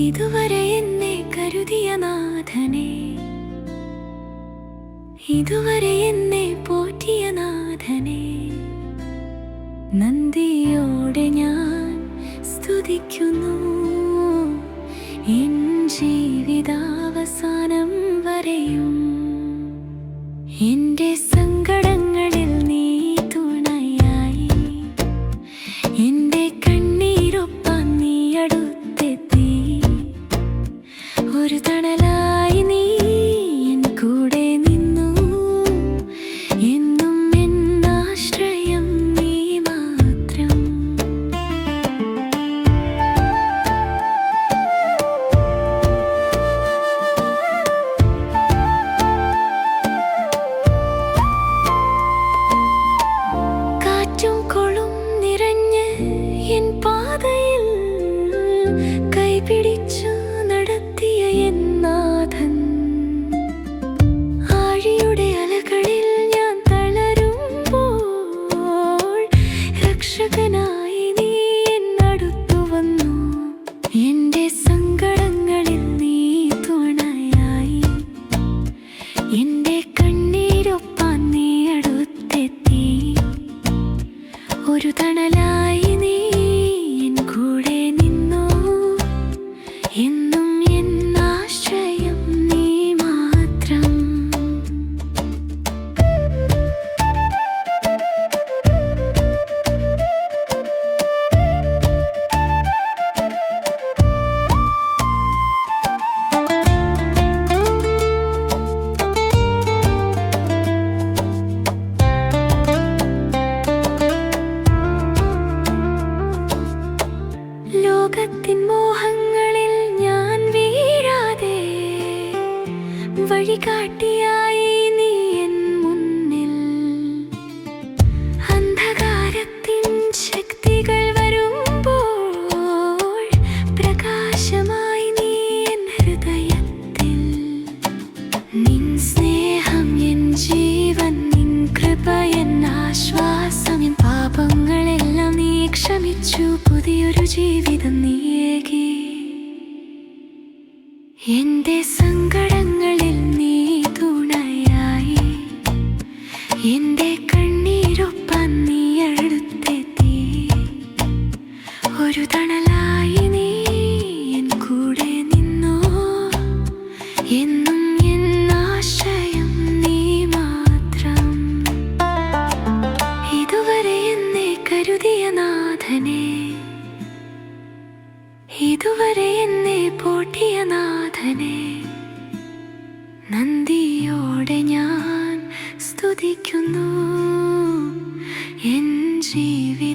ഇതുവരെ എന്നെ കരുതിയ നാഥനെ ഇതുവരെ എന്നെ പോറ്റിയ എന്റെ സങ്കടങ്ങളിൽ കൈപിടിച്ചു നടത്തിയ എന്നാഥൻ നാഥൻ. ആഴിയുടെ അലകളിൽ ഞാൻ തളരുമ്പോൾ രക്ഷകനായി നീ എന്നടുത്തു വന്നു. എന്റെ സങ്കടങ്ങളിൽ നീ തുണയായി. എന്റെ കണ്ണീരൊപ്പാൻ നീ അടുത്തെത്തി. ഒരു തണലായി ലോകത്തിൻ മോഹങ്ങളിൽ ഞാൻ വീഴാതെ വഴികാട്ടിയായി നീ എൻ മുന്നിൽ. അന്ധകാരത്തിൻ ശക്തികൾ വരുമ്പോൾ പ്രകാശമായി നീ എൻ ഹൃദയത്തിൽ. നിൻ സ്നേഹം എൻ ജീവൻ നിൻ കൃപ എൻ ആശ്വാസം എൻ പാപങ്ങളെല്ലാം നീ ക്ഷമിച്ചു. പുതിയൊരു ജീവിതം എന്റെ സങ്കടങ്ങളിൽ നീ തുണയായി. എന്റെ കണ്ണീരൊപ്പം നീ അടുത്തെത്തി. ഒരു തണലായി ഇതുവരെ എന്നെ പൊട്ടിയ നാഥനെ നന്ദിയോടെ ഞാൻ സ്തുതിക്കുന്നു. എൻ ജീവി